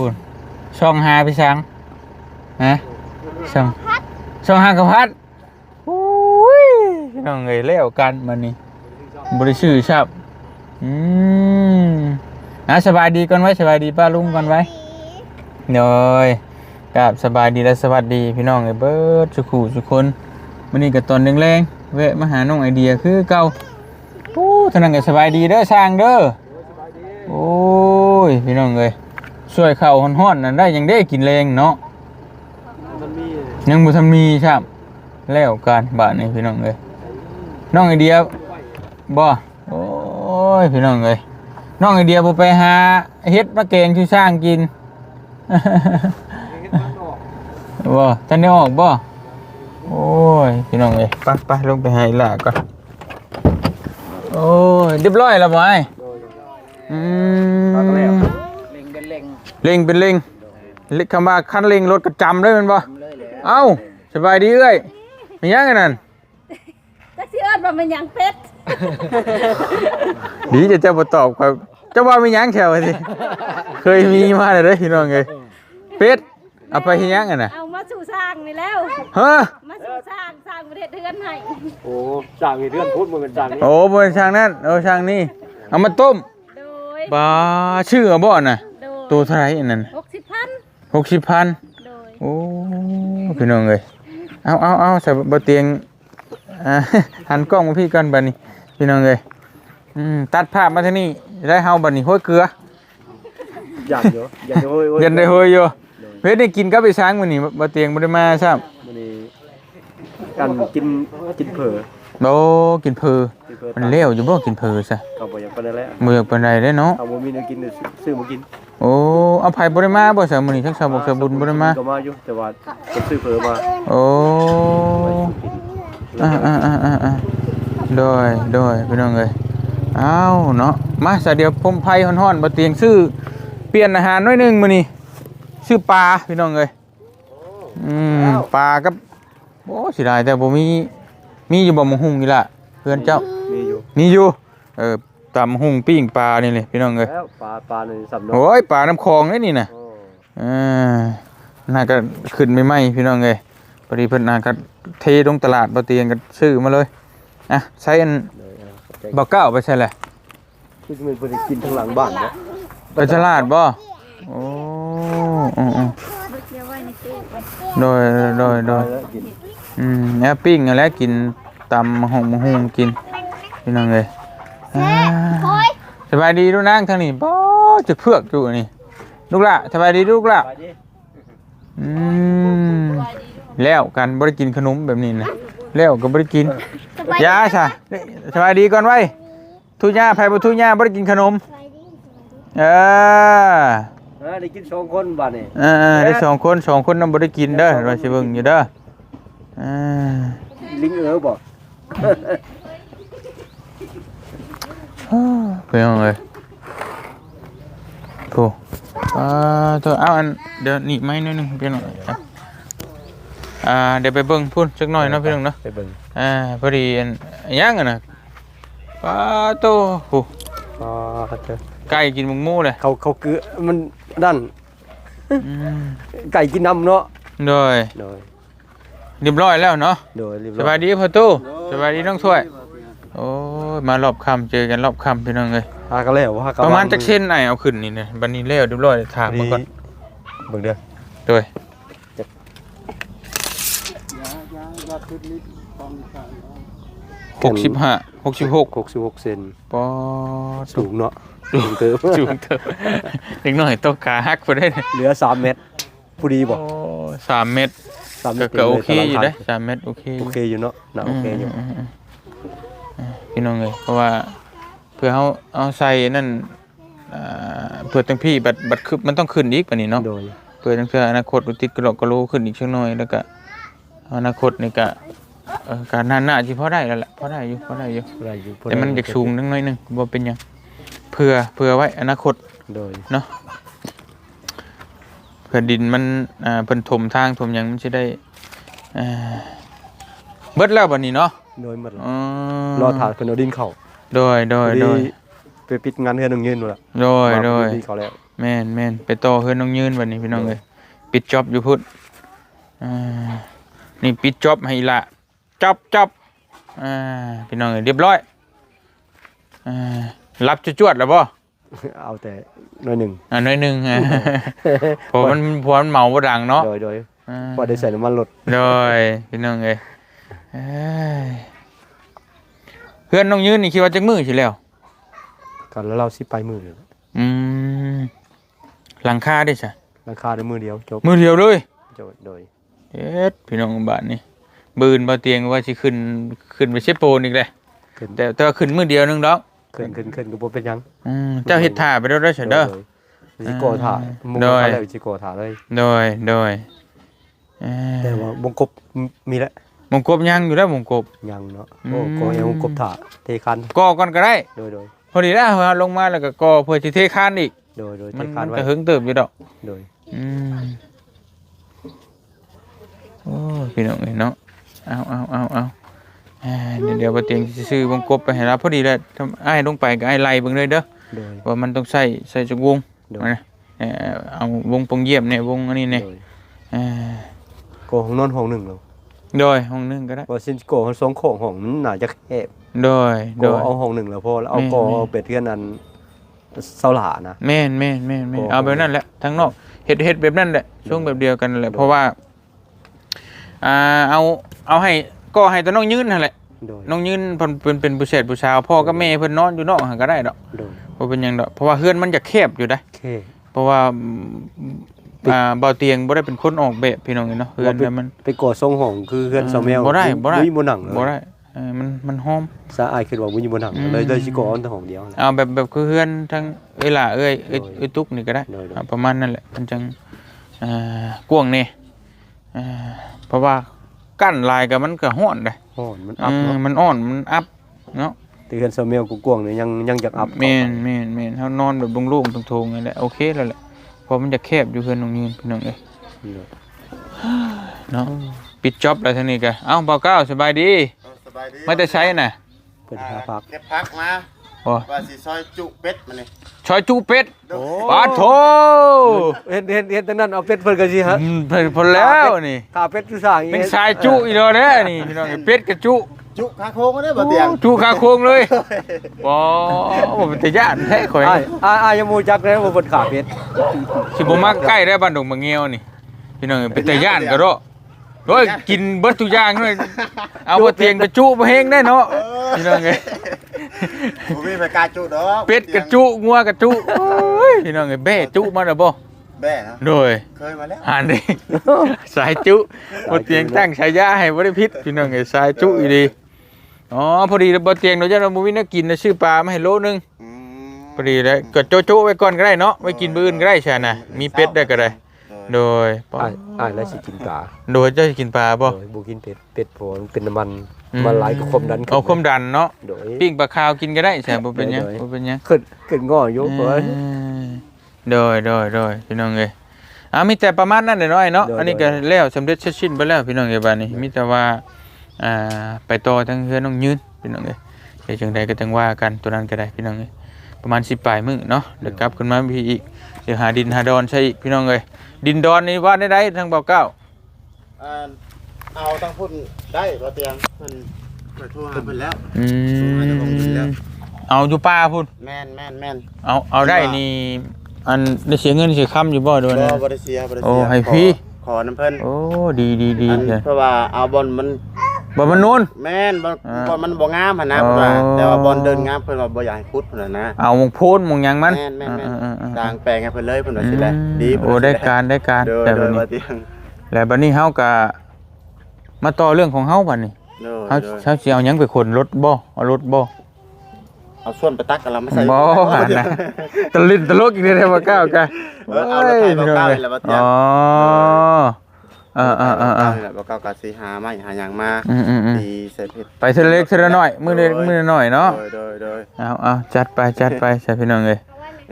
พูดช่องหาพี่ช้างฮะช่องช่องหากระพัดโอ้ยพี่น้องเอ้ยเล้วกันมันนี่บริชื่อชับอืมอะสบายดีก่อนไว้สบายดีป้าลุงก่อนไว้เนยกับสบายดีและสวัสดีพี่น้องเอ้ยเบิร์ดสุขูสุกคนมันนี่กับตอนแรงๆแวะมาหาน้องไอเดียคือเก่าโอ้ท่านั้นก็สบายดีเด้อสร้างเด้อโอ้ยพี่น้องเอ้ย ช่วยเข่าฮ้อนๆนั่นได้ยังได้กินแรงเนาะมันมียังบ่ทันมีครับ แล้วการบาดนี้พี่น้องเอ้ยน้องไอเดียบ่โอ้ยพี่น้องเอ้ยน้องไอเดียบ่ไปหาเฮ็ดมาแกงชูช่างกินเห็นมันออกบ่ท่านได้ออกบ่โอ้ยพี่น้องเอ้ยไปไปลงไปหาอีหล่าก่อนโอ้ยเรียบร้อยแล้วบ่ไอ้โดยอืปากแล้วมเล็ง เป็นเล็งเร่งเป็นเร่งเล็กคำว่าคันเร่งรถกระจำได้แมันบ่ทำเลยเลยเอ้าสบายดีเอ้ยมีหยังกันนั่นจักสิเอิ้นว่ามันหยังเป็ดดีจะเจ้าบ่ตอบข่อยเจ้าว่ามีหยังแถวสิเคยมีมาเลยเด้อพี่น้องเอ้ยเป็ดเอาไปเฮ็ดหยังกันน่ะเอามาสู่สร้างนี่แล้วฮะมาสู่สร้างสร้างประเทศเดือนให้โอ้จางอีเดือนพูดมันเป็นจางนี่โอ้บ่ช่างนั้นเอาช่างนี้เอามาต้มโดยบาชื่อเอาบ่น่ะโดย ตัวเท่าไหร่อันนั้นหกสิบพัน60,000โดยโอ้พี่น้องเอ้ยเอาเอาเอาใส่บ่เตียงอ่าหันกล้องมาพี่ก่อนบัดนี้ พี่น้องเอ้ยอืมตัดภาพมาที่นี่ได้เฮาบัดนี้ห้อยเกลืออยากเยอะอยากจะโอ้ยโอ้ยเย็นได้ห้อยอยู่เฮ็ดได้กินกับไปช้างมื้อนี้บ่เตียงบ่ได้มาซ้ำมันนี่กันกินกินเผลอโอ้กินเพอกินเผลอมันเลี้ยวอยู่บ่กินเพอซะก็บ่อยากไปได้แล้วบ่อยากปานใดเด้เนาะเอาบ่มีเนื้อกินเดี๋ยวซื้อมากิน โอ้เอาไผบ่ได้มาบ่ซะมื้อนี้ทั้งสาวบอกสาวบุญบ่ได้มาก็มาอยู่แต่ว่าก็ซื้อเผลอมาโอ้อ่าอ่าอ่าอ่าอ่าโดยโดยพี่น้องเอ้ยอ้าวเนาะมาซะเดี๋ยวผมไผฮ้อนๆบ่เตียงซื้อเปลี่ยนอาหารหน่อยหนึงมื้อนี้ซื้อปลาพี่น้องเอ้ยอืมปลากับโอ้เสิได้แต่บ่มีมีอยู่บ่หมหุงนี่ล่ะเพื่อนเจ้ามีอยู่มีอยู่เออ ตำหุงปิ้งปลานี่เลยพี่น้องเอ้ยแล้วปลาปลาในสำนกโอ้ยปลาน้ำคลองนี่นี่นะโอ้อ่าน่าก็ขึ้นไม่ไหมพี่น้องเอ้ยพอดีเพิ่นน่าก็เทลงตลาดบ่เตียงก็ซื้อมาเลยอะใช้อันเลยอะขอบใจบ่เก้าไปใช่แหละคือมันเพิ่นกินทางหลังบ้านเนาะไปตลาดบ่โอ้อือบึกเดียวไว้ในตู้ไว้ๆโดยโดยโดย แล้วกินอืมแล้วปิ้งเอาแล้วกินตำหงมะฮุงกินพี่น้องเอ้ยอ่าส บายดีลูกนางทางนี้บ่จะเพือกอยู่นี่ลูกละสบายดีลูกละไปดิอืมแล้วกันบ่ได้กินขนมแบบนี้นะแล้วก็บ่ได้กินยาซะสบายดีก่อนไว้ทุย่าไผบ่ทุย่าบ่ได้กินขนมเอออ่าได้กินสองคนบ้านนี่เออได้สองคนสองคนนำบ่ได้กินเด้อว่าสิเบิ่งอยู่เด้อเออลิงเอ๋อบ่ไป เอาเลยโถอ่าโถเอาอันเดี๋ยวนี่ไม้หนิดนึงเพียงหน่อยครับอ่าเดี๋ยวไปเบิ่งพุ่นสักหน่อยเนาะพี่น้องเนาะไปเบิ่งอ่าพอดีอันอันยังอะนะป้าโตโหอ๋อเจอไก่กินหมุงมูเลยเขาเขาเกลือมันนั่นอืมไก่กินน้ำเนาะโดยโดยเรียบร้อยแล้วเนาะโดยเรียบสร้อยบายดีพ่อตู้สบายดีน้องถ้วยโอ้ ยมารอบค่ำเจอกันรอบค่ำพี่น้องเลยหากันแล้วหากันประมาณจักเช่นไหนเอาขึ้นนี่เนี่ยบันนี้แล้วเรียบร้อยถามมาก่อนเบิ่งเด้อโดยหกสิบห้าหกสิบหก66เซนปอสูงเนาะสูงเติบสูงเถอะเด็กน้อยต้องขาหักพอได้เนี่ยเหลือ3เมตรผู้ดีบ่โอ้สามเม็ด3เมก็ตรก็โอเคต็มลอยู่ตารางเด้สามเม็ดโอเคโอเคอยู่เนาะน่าโอเคอยู่มมมอืม พี่น้องเลยเพราะว่าเพื่อเขาเอาใส่นั่นอ่าเพื่อตั้งพี่บัดบัดคือมันต้องขึ้นอีกปะนี้เนาะโดยเพื่อตั้งเพื่ออนาคตอุติดกระโหลกกระโหลขึ้นอีกชั่วน้อยแล้วก็อนาคตนี่ก็เอ่อการหน้าหน้าที่พอได้แล้วแหละพอได้อยู่พอได้อยู่อะไรอยู่แต่มันอยากสูงนิดหน่อยหนึงบ่เป็นหยังเพื่อเพื่อไว้อนาคต โดยเนาะเพื่อดินมันอ่าเพิ่นถมทางถมหยังมันสิได้เอ่อเบิดแล้วบัดนี้เนาะ โดยหมดแล้วอ๋อรอถาดเพิ่นเอาดินเข้าโดยโดยโดยไปปิดงานเฮือนตรงยืนนู่นล่ะโดยมาโดยดินเข้าแล้วแม่นแม่นไปต่อเฮือนน้องยืนวันนี้พี่น้องเอ้ยปิดจ็อบอยู่พุ่นอ่านี่ปิดจ็อบให้อีละจ็อบจ็อบอ่าพี่น้องเอ้ยเรียบร้อยอ่ารับจวดๆแล้วบ่เอาแต่หน่อยหนึ่งอ่าน้อยหนึงอะเพราะมันเพราะมันเมาบ่ดังเนาะโดยโดยอ่าพอได้ใส่น้ำมันรถโดยพี่น้องเอ้ย เอ้ยเพื่อนน้องยืนนี่คิดว่าจักมือสิแล้วกันแล้วเราสิไปมือเลยอืมหลังคาได้ซะราคาได้มือเดียวจบมือเดียวเลยโดยโดยเอ็ดพี่น้องบ้านนี่บืนบ่เตียงว่าสิขึ้นขึ้นไปเชฟโปนอีกเลยขึ้นแต่แต่ว่าขึ้นมือเดียวนึงดอกขึ้นขึ้นขึ้นก็บ่เป็นหยังอืมเจ้าเฮ็ดท่าไปแล้วเด้อเฉยเด้อโดยสิโกถ่ามุงโดยถ่าแล้วสิโกถ่าเลยโดยโดยเอ่อแต่ว่าบงกบมีแล้ว มงกบยังอยู่แล้วมงกบ ยังเนาะโอ้อืม ก็ยังบงกบถ่าเทคันก่อก่อนก็ได้ โดยโดยพอดีแล้วเอาลงมาแล้วก็ก่อเพื่อสิเทคานอีก โดยโดยเทมันคัมันนไว้ก็หึงเติบอยู่ดอก โดยอืมโอ้ยพี่น้องเอ้ยเนาะเอาเอาเอาเอาอ่าเดี๋ยวเดี๋ยวบ่เตียงสิซื้อวงกบไปให้รับพอดีแล้วทำอ้ายลงไปก็อ้ายไล่เบิ่งเลยเด้อโดยว่ามันต้องใส่ใส่จักวงโดยนะเอ่อเอาวงปงเยี่ยมเนี่ยวงอันนี้เนี่ยโดยเอ่อโกของนอนห้องหนึ่งแล้ว โดยห้องหนึงก็ได้ ว่าสิโกของสองโขงห้องมันน่าจะแคบโดยโกโดยเอาห้องหนึ่งแล้วพอแล้วเอาแม่นโกแม่น เอาเป็ดเทือนอันเสาหลานะ แม่นแม่นแม่นแม่นโอ้ เอาแบบนั้นแหละทั้งนอกเฮ็ดเฮ็ดแบบนั้นแหละช่วงแบบเดียวกันแหละเพราะว่าอ่าเอาเอาให้ก็ให้แต่น้องยืนนั่นแหละโดยน้องยืนเพิ่นเป็นเป็นผู้เศษผู้ชาวพ่อกับแม่เพิ่นนอนอยู่นอกหันก็ได้ดอกโดยบ่เป็นหยังดอกเพราะว่าเฮือนมันจะแคบอยู่ได้เค เพราะว่าอืม อ่าเบาเตียงบ่ได้เป็นคนออกแบบพี่น้องเนาะเฮือนเนี่ยมันไปโกทรงห้องคือเฮือนเสาแมวบ่ได้บ่ได้มีบนหนังเลยบ่ได้เออมันมันหอมสะอายคือว่ามีบนหนังอืมเลยเลยสิโกเอาแต่ห้องเดียวนะเอาแบบแบบคือเฮือนทั้งเอ้ยล่ะเอ้ยเอ้ยโดยเอ้ยตุ๊กนี่ก็ได้โดยโดยเอาประมาณนั่นแหละมันจังอ่ากวางนี่อ่าเพราะว่ากั้นลายกับมันก็ฮ้อนได้ห้องมันเออัพอเนาะมันอ่อนมันอัพเนาะแต่เฮือนเสาแมวกวางๆเนี่ยยังยังอยากอัพแม่นแม่นแม่นเฮานอนแบบโล่งๆโทงๆนั่นแหละโอเคแล้วแหละเพ ราะมันจะแคบอยู่เฮือนตรงนี้พี่น้องเอ้ยโดยเนาะปิดจ็อบแล้วทีนี้ก็เอ้าเบาเก้าสบายดีสบายดีไม่ได้ใช้น่ะเพิ่นหาพักเก็บพักมาโอ้ว่าสิซอยจุเป็ดมานี่ชอยจูเป็ดโอ้ปาโถเห็นเห็นเห็นแต่นั้นเอาเป็ดเพิ่นก็สิฮะอืมเพิ่นพอแล้วนี่ถ้าเป็ดคือสร้างอีกเป็นสายจุอีกแล้วเด้อนี่พี่น้องเอ้ยเป็ดกับจุ จุคาโค้งก็ได้บ่เตียงจูคาโครงเลยบ่บ่เป็นตาย่านแท้ข่อยอ้ายอ้ายอ้ายยังมูจักเลยว่าเพิ่นขาเป็ดสิบ่มักใกล้ได้บ้านดงบางเงียวนี่พี่น้องเอ้ยเป็นตาย่านก็เด้อโอ้ยกินเบิดทุกอย่างเลยเอาบ่เตียงกระจุบ่เฮงได้เนาะพี่น้องเอ้ยบ่มีไปกล้าจุดอกเป็ดกระจุงัวกระจุโอ้ยพี่น้องเอ้ยแบ้จุมาแล้วบ่แบ่นะโดยเคยมาแล้วอ่านดิสายจุบ่เตียงตั้งฉายาให้บ่ได้ผิดพี่น้องเอ้ยสายจุอีดี อ๋อพอดีบ่เตียงเดี๋ยวจะเราบ่มีแนักกินนะซื้อปลามาให้โลนึงอืมพอดีเลยกดโจโจ้ไว้ก่อนก็ได้เนาะไว้กินมื้ออื่นก็ได้ใช่นะมีเป็ดได้ก็ได้ โดยอ้ายอ้ายแล้วสิกินปลาโดยเจ้าสิกินปลาบ่โดยบ่กินเป็ดเป็ดเพราะว่ามันเป็นน้ำมันอืมมันหลายก็ความดันขึ้นเอาความดันเนาะโดยปิ้งปลาคาวกินก็ได้ใช่บ่เป็นหยังโดยบ่เป็นหยังขึ้นขึ้นง้ออยู่เพิ่นเออโดยโดยโดยพี่น้องเอ้ยอ่ามีแต่ประมาณนั้นหน่อยๆเนาะโดยอันนี้ก็แล้วสำเร็จเสร็จสิ้นไปแล้วพี่น้องเอ้ยบัดนี้มีแต่ว่า อ่าไปต่อทางเฮือนน้องยืนพี่น้องเอ้ยเดี๋ยวจังใดก็จังว่ากันตัวนั้นก็ได้พี่น้องเอ้ยประมาณ10ปลายมื้อเนาะเดี๋ยวกลับขึ้นมาพี่อีกเดี๋ยวหาดินหาดอนใช่อีกพี่น้องเอ้ยดินดอนนี่ว่าได้ได้ทางเบาเก้าอ่าเอาตั้งพุ่นได้บ่เตียงเพิ่นเพิ่นโทรหาเพิ่นแล้วอือาจจะลงดินแล้ว มเอาอยู่ป่าพุ่นแม่นแม่นแม่นเอาเอาได้นี่อันได้เสียเงินเสียคำอยู่บ่ด้วยบ่นะ บ่ได้เสียบ่ได้โอ้เสียให้ขอฟรีขอน้ำเพิ่นโอ้ดีดีดีอันเลยเพราะว่าเอาบอลมัน บ่มันนูน แม่นบอลอ่าบอลมันบ่งามหั่นนะอ๋อ เพิ่นว่าแต่ว่าบอลเดินงามเพิ่นว่าบ่อยากให้พุดพุ่นน่ะนะเอามงโพนมงหยังมันแม่นแม่นแม่นอ่าๆๆๆต่างแปลงให้เพิ่นเลยเพิ่นว่าสิแหละดีเพิ่นโอ้ว่าสิได้แหละการได้การโดยแต่โดบัดยนี้ว่าเตียงแล้วบัดนี้เฮาก็มาต่อเรื่องของเฮาบัดนี้โดยเฮาโดยเฮาสิเอาหยังไปขนรถบ่เอารถบ่ เอาส่วนไปตักกันแล้วมาใส่บ่หันนะ ตะลินตลกอีกได้บ่ก้าวกะเออเอารถไถบ่ก้าวนี่แหละบ่เตียง อ๋อเออเออเออเออนี่แหละบ่ก้าวก็สิหาไม้หาหยังมาอืมอืมอืมดีใส่เพชรไปเทละเล็กเทละน้อย มือเล็กมือละน้อยเนาะ โดยโดยโดยเอาเอาจัดไปจัดไปใช่พี่น้องเลย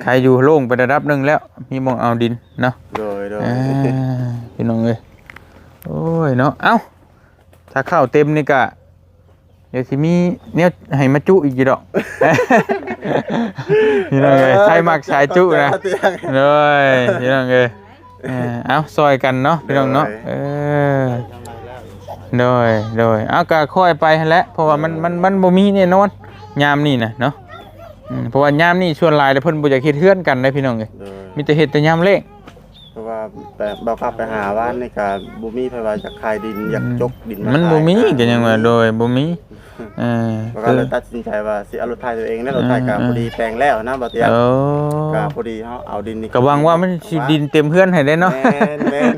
ใครอยู่โล่งไประดับหนึ่งแล้ว มีหมองเอาดินเนาะโดยโดยอ่าพี่น้องเลยโอ้ยเนาะ เอ้า ถ้าข้าวเต็มนี่กะ เดี๋ยวสิมีเนี่ยให้มาจุอีกอยู่ดอก พี่น้องเอ้ยใช่มักสายจุนะเตียงเลยพี่น้องเอ้ย เออเอาซอยกันเนาะพี่น้องเนาะเออโดยโดยเอาก็ค่อยไปหั่นแหละเพราะว่ามันมันมันบ่มีแน่นอนยามนี่นะเนาะอืมเพราะว่ายามนี่ชวนหลายแล้วเพิ่นบ่อยากเฮ็ดเฮือนกันได้พี่น้องเอ้ยโดยมีแต่เฮ็ดแต่ยามเล่ง เพราะว่าแต่บ่กลับไปหาว่านนี่ก็บ่มีไผว่าจะคายดินอยากจกดินมันขายบ่มีก็ยังว่าโดยบ่มีเออแล้วก็เลยตัดสินใจว่าสิเอารถไถตัวเองแล้วรถไถก็พอดีแปลงแล้วนะบ่เตียง โอ้ ก็พอดีเฮาเอาดินนี่ก็หวังว่ามันสิดินเต็มเฮือนให้ได้เนาะ แม่นแม่น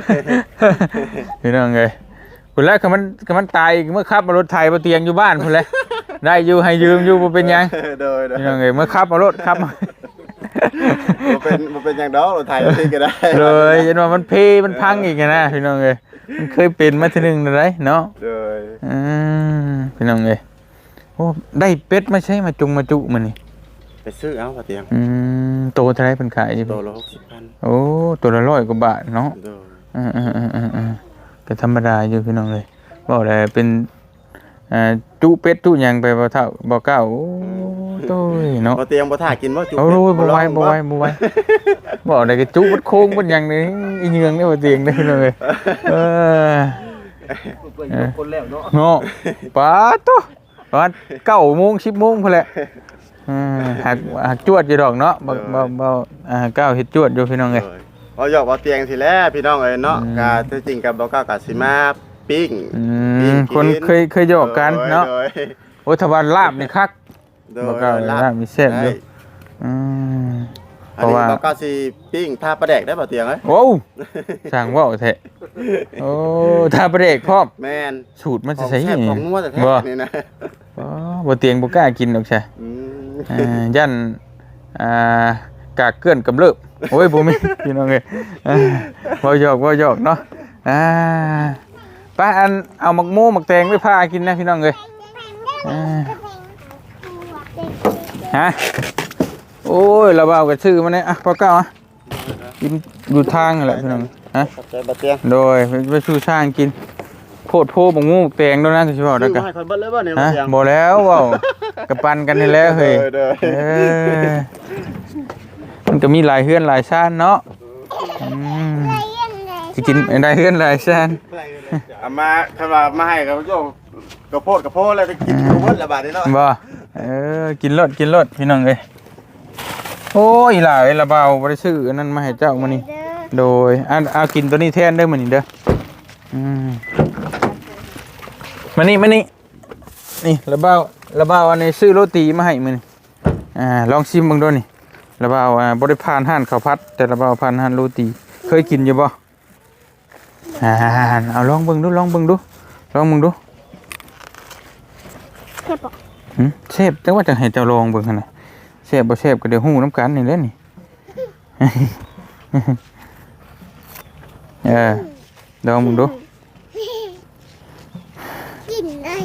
พี่น้องเอ้ยพุ่นแล้วก็มันก็มันตายอีกเมื่อขับมารถไทยบ่เตียงอยู่บ้านพุ่นแหล้วได้อยู่ให้ยืมอยู่บ่เป็นหยังโดยโดยพี่น้องเอ้ยเมื่อขับมารถขับมาบ่เป็นบ่เป็นหยังดอกรถไถที่ก็ได้เลยเห็นว่ามันเพมันพังอีกอะนะพี่น้องเอ้ยมันเคยเป็นมาทีหนึงแล้วได้เนาะโดยอืมพี่น้องเอ้ยโอ้ได้เป็ดมาใช้มาจุงมาจุมื้อนี่ ไปซื้อเอาบ่เตียงอืมโตเท่าไหร่เพิ่นขายอยู่โตละ60,000โอ้ตัวละร้อยกว่าบาทเนาะโดยอืมอืมอืมอืมอืมก็ธรรมดาอยู่พี่น้องเลยบอกเลยเป็นอ่าจุเป็ดจุหยังไปบ่เท่าบ่เก้าโอ้โต้ยเนาะ บ่เตียงบ่ท่ากินบ่จุโอ้ยบ่ไหวบ่ไหวบ่ไหวบอกได้ก็จุบดโค้งบดหยังนี่อีเหงืองนี่บ่เตียงได้พี่น้องเลย เออเพื่อนอยู่คนแล้วเนาะเนาะปาโตประมาณ9โมง10โมงพุ่นแหละ อืมหักหักจวดอยู่ดอกเนาะบ่บ่บ่อ่าก้าวเฮ็ดจวดอยู่พี่น้องเอ้ยเอาหยอกบ่เตียงสิแล้วพี่น้องเอ้ยเนาะอืมก็ที่จริงก็บ่กล้าก็สิมาปิ้งอืปิ้งมคนเคยเคยหยอกกันเนาะโดยโอ้ยถ้าว่าลาบนี่คักโดยบ่กล้าลาบมีแซ่บอยู่อืมอัเพนราะนี้ว่าบ่กล้าสิปิ้งท่าปลาแดกได้บ่เตียงเอ้ยโอ้วสั่งว่าวแท้โอ้ถ้าประเดกพร้อมแม่นสูตรมันขจะองใส่แซ่บของนัวแต่แท้บ่นี่นะอ๋อบ่เตียงบ่กล้ากินดอกใช่อืม อ่ายันอ่ากากเกลื่อนกำเริบโอ้ยบ่มีพี่น้องเอ้ยอ่าบ่หยอกบ่หยอกเนาะอ่าป้าอันเอาหมักหมูหมักแตงไปพากินนะพี่น้องเอ้ยอ่าฮะโอ้ยระเบากับชื่อมันเนี่ยอะพอเก้าอะกินอยู่ทางนั่นแหละพี่น้องฮะ ขอบใจบ่เตียง โดยไปไปสู่ช่างกิน โพดโพบังงูแตงด้วยนะสิบอกซื้ได้อกัมานให้คนเบิดเลยบ่เนี่ยบ่ฮะเตียงบอกแล้วเว่ากระปันกันนี่แล้วเฮ้ยเด้อเออมันก็มีหลายเฮือนหลายชาติเนาะอืมสิกินได้เฮือนหลายชาติเอามาถ้าว่ามาให้ก็โยกกระโพดกระโพดแล้วจะกินกระโพดละบาดนี้เนาะบ่เออกินรสกินรสพี่น้องเอ้ยโอ้ยหลายละเบาบ่ได้ซื้ออันนั้นมาให้เจ้ามื้อนี้โดยอันเอากินตัวนี้แทนเด้อมื้อนี้เด้ออืม มานี่มานี่นี่ระเบ้าระเบ้าอันนี้ซื้อโรตีมาให้มึงอ่าลองชิมเบิ่งดูนี่ระเบ้าอ่าบริพานห้านข้าวพัด แต่ระเบ้าผ่านห้านโรตี เคยกินอยู่บ่อ่าเอาลองเบิ่งดูลองเบิ่งดูลองเบิ่งดูแค่บอกหึเชฟจังว่าจะให้เจ้าลองเบิ่งหั่นน่ะเชฟบ่เชฟก็เดี๋ยวฮู้น้ำกันนี่แหละนี่เออลองเบิ่งดู กินได้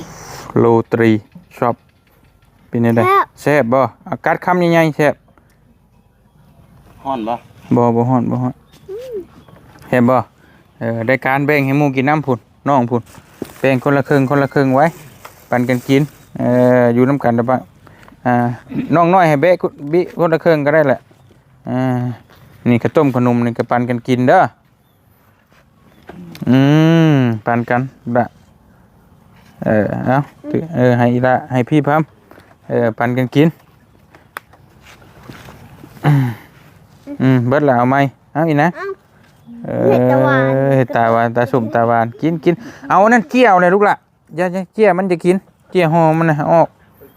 โรตีช็อปเป็นจังได๋แซ่บบ่เอากัดคำใหญ่ๆแซ่บฮ้อนบ่บ่บ่ฮ้อนบ่ฮ้อนเห็นบ่เออได้การแบ่งให้หมู่กินน้ำพุ่นน้องพุ่นแบ่งคนละครึ่งคนละครึ่งไว้ ปันกันกินเอ่ออยู่น้ำกันได้ปะอ่าน้องน้อยให้เบะคุบิคนละครึ่งก็ได้แหละอ่านี่ข้าวต้มขนมนี่ก็ปันกันกินเด้ออืมปันกันละ เออเอาถือเออให้อีละให้พี่พัมเออปันกันกินอืมเบิดแล้วเอาไหมเอาอีกนะเออเห็ดตาหวานเห็ดตาหวานตาสุ่มตาหวานกินกินเอานั่นเกี้ยวเลยลูกละอย่าอย่าเกี้ยมันจะกิน เกี้ยหอมันนะออก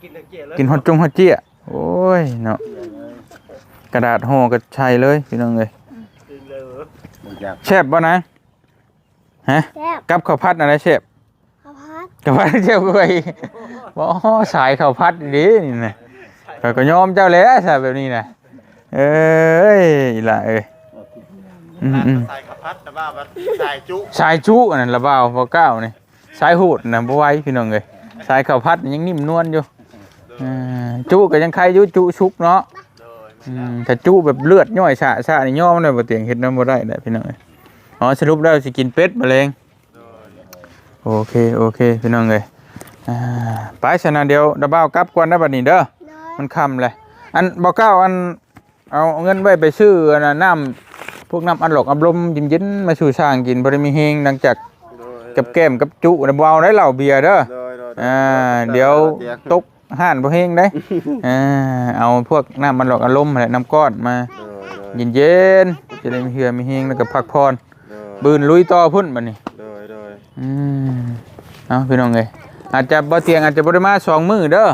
กินตะเกียบเลยกินฮอดจงฮอดเจี้ยโอ้ยเนาะกระดาษห่อก็ใช่เลยพี่น้องเอ้ยกินเลยเหรอบ่อยากแชบบ่นะฮะแซ่บกับข้าวผัดอะไรแชบ ข้าวผัดข้าวผัดเจ้าก็ไปบ่สายข้าวผัดดีนี่นะข้อยก็ยอมเจ้าแล้วซะแบบนี้นะเอ้ยอีหล่ะเอ้ยอืมอืมใส่ข้าวผัดแต่ว่ามันใส่จุสายจุอันนั่นละเบาพอเก้านี่สายหูดนะบ่ไหวพี่น้องเอ้ยสายข้าวผัดนี่ยังนิ่มนวลอยู่อ่าจุก็ยังใครอยู่จุชุกเนาะอืมถ้าจุแบบเลือดย่อยชะชะนี่ย่อมได้บ่เตียงเฮ็ดนำบ่ได้แหละพี่น้องเอ้ยอ๋อสรุปแล้วสิกินเป็ดมะเร็ง โอเค โอเค พี่น้องเอ้ยอ่าไปฉะนั้นเดี๋ยวดะเบ้ากลับก่อนนะบัดนี้เด้อโดยมันค่ำเลยอันบ่เก้าอันเอาเงินไว้ไปซื้ออันน่ะน้ำพวกน้ำอันหลอกอับลมเย็นๆมาสู่ช่างกินบ่ได้มีเฮงดังจากโดยกับแก้มกับจุน่ะบ่เอาได้เหล้าเบียร์เด้อโดยโดยอ่าเดี๋ยวตกห่านบ่เฮงได้อ่าเอาพวกน้ำมันหลอกอารมณ์แหละน้ำก้อนมาโดยโดยเย็นๆจะได้มีเหือมีเฮงแล้วก็พักผ่อนโดยบืนลุยต่อพุ่นบัดนี้โดยโดย อืมเอาพี่น้องเอ้ยอาจจะบ่เตียงอาจจะบ่ได้มาสองมื้อเด้อ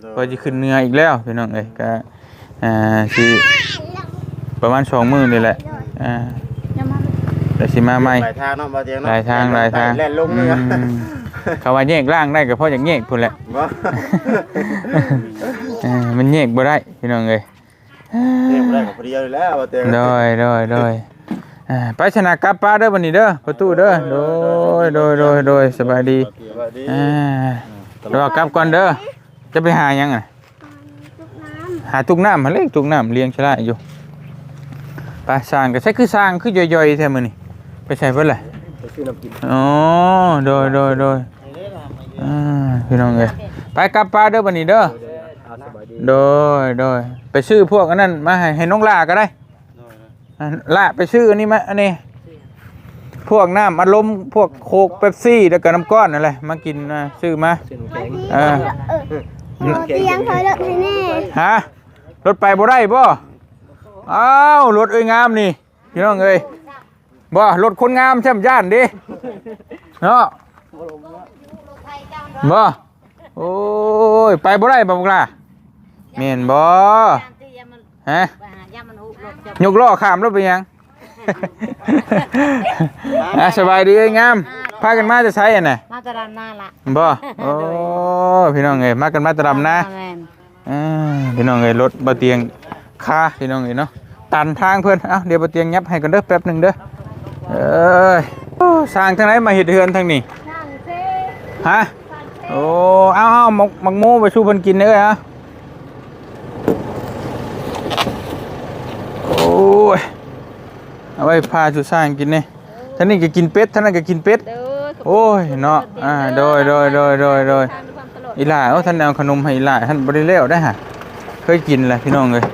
โดยพอจะขึ้นเหนืออีกแล้วพี่น้องเอ้ยก็อ่าสิประมาณสองมื้อนี่แหละอ่าแต่สิมาใหม่หลายทางเนาะบ่เตียงเนาะหลายทางหลายทางแล่นลงเลยอะอืมเขาว่าแยกร่างได้ก็เพราะอย่างแยกพุ่นแหละบ่เออมันแยกบ่ได้พี่น้องเอ้ยเรียกบ่ได้กับพอดีเลยแล้วบ่เตียงโดยโดยโดย อ่าไปชนะกลับป้าเด้อบัดนี้เด้อประตูเด้อโดยโดยโดยโดยสบายดีสวัสดีอ่าเดี๋ยวกลับก่อนเด้อจะไปหาหยังอะทุกน้หาตุกน้ำมาเลยตุกน้ำเลี้ยงชะละอยู่ไปสร้างก็ใช่คือสร้างคือย่อยๆแท้มื้อนี่ไปใช้เพิ่นแหละไปซื้อน้ำกินอ๋อโดยโดยโดยอ่าพี่น้องเอ้ยไปกลับป้าเด้อบัดนี้เด้ออาสบายดีโดยโดยไปซื้อพวกอันนั้นมาให้ให้น้องลาก็ได้อะ ละไปซื้ออันนี้มาอันนี้ พวกน้ำอัดลมพวกโคกเป๊ปซี่แล้วก็น้ำก้อนอะไรมากินนะซื้อมาซื้อน้ำแข็งำเออเออเตียงคอยเลิกให้แน่ฮะรถไปบ่ได้บ่อ้าวรถเอ้ยงามนี่พี่น้องเอ้ยบ่รถคนงามใช่ไหมย่านดิเนาะบ่โอ้ยไปบ่ได้บ่บุกล่ะแม่นบ่ฮะ ยกล้อข้ามรถไปยัง อะสบายดีเอ้ยงามพากันมาจะใช้อะน่ะมาตะดานหน้าละบ่โอ้พี่น้องเอ้ยมากันมาตะดำนะแม่นอ่าพี่น้องเอ้ยรถบ่เตียงคาพี่น้องเอ้ยเนาะตันทางเพิ่นเอ้าเดี๋ยวบ่เตียงยับให้กันเด้อแป๊บหนึงเด้อเอ้ยโอ้สร้างทางไหนมาเฮ็ดเฮือนทางนี้ฮะโอ้เอาเอาหมกหมักหมูไปสู่เพิ่นกินเด้อฮะโอ้ ยเอาไว้พาสู่สร้างกินนี่ท่านนี้ก็กินเป็ดท่านนั้นก็กินเป็ดเด้อโอ้ยเนาะอ่าโดยโดยโดยโดยโดยทานด้วยความตลกอีหล่าเอ้าท่านเอาขนมให้อีหล่าท่านบริเลวได้ฮะเคยกินแหละพี่น้องเลย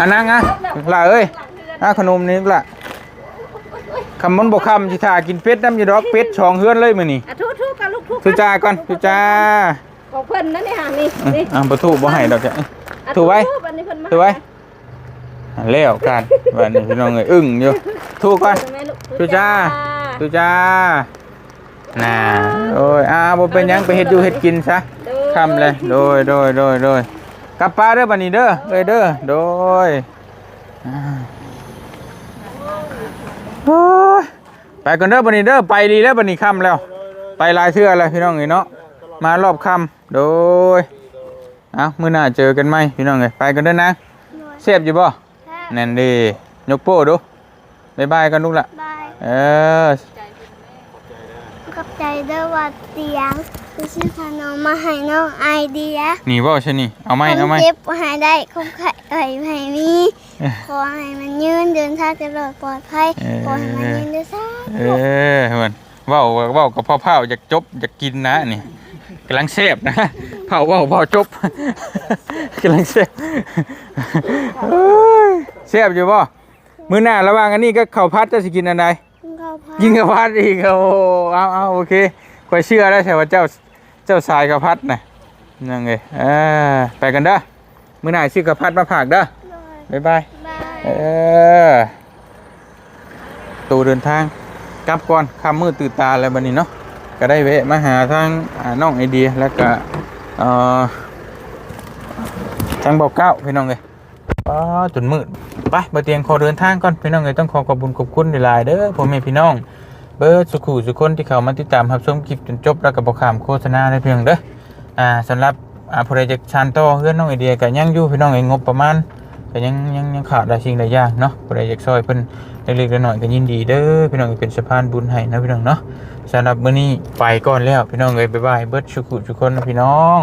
อันนั่งอะหล่าเอ้ยอะขนมนี้ล่ะคำมันบอกคำจิทากินเป็ดน้ำอยีดอกเป็ดช่องเฮือนเลยมื้อนี้อะทุกทุกกันลูกทุกทุจ้าก่อนทุจ้า ของเพิ่นนั่นนี่ห่างนี่อืมนี่อะประตูบ่ให้ดอกจ้ะอะถูกไว้ทุกอันนี้เพิ่นมาถูกไว้อะแล้วกันวันนี้พี่น้องเลยอึ้งอยู่ถูกก่อนถูกไหมลูกทุจ้าทุจ้าน่าโอ้ยอ่าบ่เป็นหยังไปเฮ็ดอยู่เฮ็ดกินซะเด้อค่ำเลยโดยโดยโดยโดยกลับป้าเด้อบัดนี้เด้อเอ้ยเด้อโดยอ่าโอ้ยไปก่อนเด้อบัดนี้เด้อไปดีแล้วบัดนี้ค่ำแล้ว ไปหลายเทื่อแล้วพี่น้องเอ้ยเนาะ มารอบค่ำโดยเอามื้อหน้าเจอกันไหมพี่น้องเอ้ยไปกันเด้อนะเสียบอยู่บ่แค่นั่นดียกโป้ดูบ๊ายบายกันลูกละบายเออขอบใจเด้อว่าเตียงไปซื้อขนมมาให้น้องไอเดียนี่บ่ใช่นี่เอาไหมเอาไหมคนเจ็บให้ได้คงไข่ไข่ให้มีขอให้มันยืนเดินทางตลอดปลอดภัยเออขอให้มันยืนได้ซ่าเออเหมือนเว้าเว้ากับพ่อเผาอยากจบอยากกินนะนี่ กำลังเสพนะเผาเว้าเผาจบกำลังเสพเอ้ยเสพอยู่บ่มื้อหน้าระหว่างอันนี้ก็ข้าวผัดจะสิกินอันใดข้าวผัดกินข้าวผัดอีกโอ้เอาเอาโอเคข่อยเชื่อแล้วใช่ว่าเจ้าเจ้าสายข้าวผัดน่ะนั่นไงเออไปกันเด้อมื้อหน้าซื้อข้าวผัดมาฝากเด้อด้วยบ๊ายบายบายเออตูเดินทางกลับก่อนคำมืดตื่นตาแล้วบันนี้เนาะ ก็ได้แวะมาหาทางน้องไอเดียแล้วก็เอ่อทางบอกเก้าพี่น้องเลยอ๋อจนมืดไปมาเตียงขอเดินทางก่อนพี่น้องเลยต้องขอขอบคุณขอบคุณหลายเด้อพ่อแม่พี่น้อง เบิร์สุขุสุคนที่เขามาติดตามรับชมคลิปจนจบแล้วก็บอกขามโฆษณาได้เพียงเด้ออ่าสำหรับอ่าโปรเจกต์ชันโตเพื่อนน้องไอเดียก็ยังอยู่พี่น้องเองงบประมาณก็ยังยังยังขาดหลายสิ่งหลายอย่างเนาะผู้ใดอยากซอยเพิ่นเล็กๆน้อยๆก็ยินดีเด้อพี่น้องเป็นสะพานบุญให้นะพี่น้องเนาะ สำหรับมื้อนี้ไปก่อนแล้วพี่น้องเอ้ยบ๊ายบายเบิร์ดชุกุทุกคนนะพี่น้อง